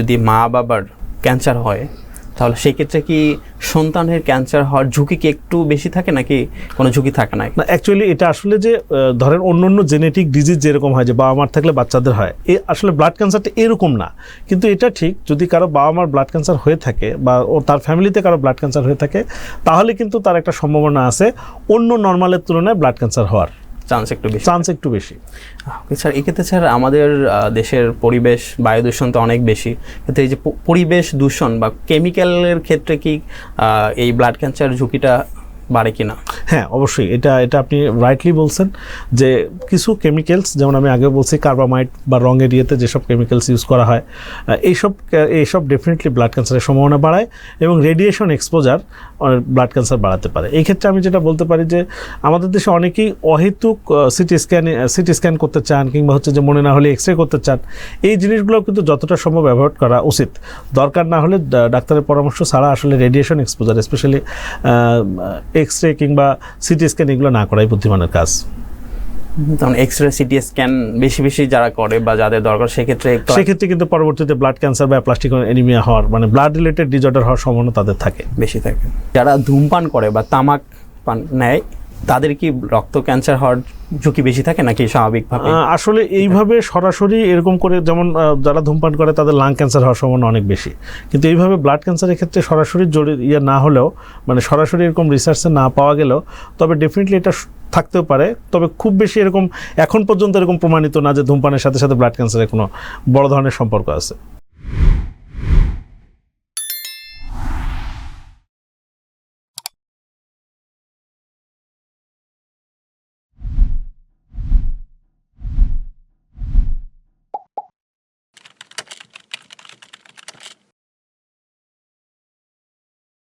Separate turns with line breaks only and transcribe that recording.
যদি মা বাবার ক্যান্সার হয়, তাহলে সেক্ষেত্রে কি সন্তানের ক্যান্সার হওয়ার ঝুঁকি কি একটু বেশি থাকে নাকি কোনো ঝুঁকি থাকে না?
না অ্যাকচুয়ালি এটা আসলে যে ধরেন অন্য অন্য জেনেটিক ডিজিজ যেরকম হয়, যে বাবা মার থাকলে বাচ্চাদের হয়, এ আসলে ব্লাড ক্যান্সারটা এরকম না। কিন্তু এটা ঠিক, যদি কারও বাবা মার ব্লাড ক্যান্সার হয়ে থাকে বা ও তার ফ্যামিলিতে কারও ব্লাড ক্যান্সার হয়ে থাকে, তাহলে কিন্তু তার একটা সম্ভাবনা আছে, অন্য নর্মালের তুলনায় ব্লাড ক্যান্সার হওয়ার।
চান্স একটু বেশি।
চান্স একটু বেশি।
স্যার এক্ষেত্রে স্যার আমাদের দেশের পরিবেশ বায়ু দূষণ তো অনেক বেশি। কিন্তু এই যে পরিবেশ দূষণ বা কেমিক্যালের ক্ষেত্রে কি এই ব্লাড ক্যান্সার ঝুঁকিটা বাড়ে কিনা?
হ্যাঁ অবশ্যই। এটা এটা আপনি রাইটলি বলছেন যে কিছু কেমিক্যালস যেমন আমি আগে বলছি কার্বামাইড বা রঙের ইয়েতে যেসব কেমিক্যালস ইউজ করা হয় এইসব এইসব ডেফিনেটলি ব্লাড ক্যান্সারের সম্ভাবনা বাড়ায় এবং রেডিয়েশন এক্সপোজার ব্লাড ক্যান্সার বাড়াতে পারে। এই ক্ষেত্রে আমি যেটা বলতে পারি যে আমাদের দেশে অনেকেই অহেতুক সিটি স্ক্যান সিটি স্ক্যান করতে চান কিংবা হচ্ছে যে মনে না হলে এক্স রে করতে চান, এই জিনিসগুলো কিন্তু যতটা সম্ভব অ্যাভয়েড করা উচিত। দরকার না হলে ডাক্তারের পরামর্শ ছাড়া আসলে radiation exposure specially X ray কিংবা সিটি স্ক্যান এগুলো না করাই বুদ্ধিমানের কাজ।
তখন এক্স রে সিটি স্ক্যান বেশি বেশি যারা করে বা যাদের দরকার সেক্ষেত্রে
সেক্ষেত্রে কিন্তু পরবর্তীতে ব্লাড ক্যান্সার বা প্লাস্টিক এনিমিয়া হওয়ার মানে ব্লাড রিলেটেড ডিজর্ডার হওয়ার সম্ভাবনা তাদের থাকে।
বেশি থাকে। যারা ধূমপান করে বা তামাক পান নেয় তাদের কি রক্ত ক্যান্সার হওয়ার ঝুঁকি বেশি থাকে নাকি স্বাভাবিকভাবে?
আসলে এইভাবে সরাসরি এরকম করে যেমন যারা ধূমপান করে তাদের লাং ক্যান্সার হওয়ার সম্ভাবনা অনেক বেশি। কিন্তু এইভাবে ব্লাড ক্যান্সারের ক্ষেত্রে সরাসরি জড়িত ইয়ে না হলেও মানে সরাসরি এরকম রিসার্চে না পাওয়া গেলেও, তবে ডেফিনেটলি এটা থাকতেও পারে। তবে খুব বেশি এরকম, এখন পর্যন্ত এরকম প্রমাণিত না যে ধূমপানের সাথে সাথে ব্লাড ক্যান্সারের কোনো বড় ধরনের সম্পর্ক আছে।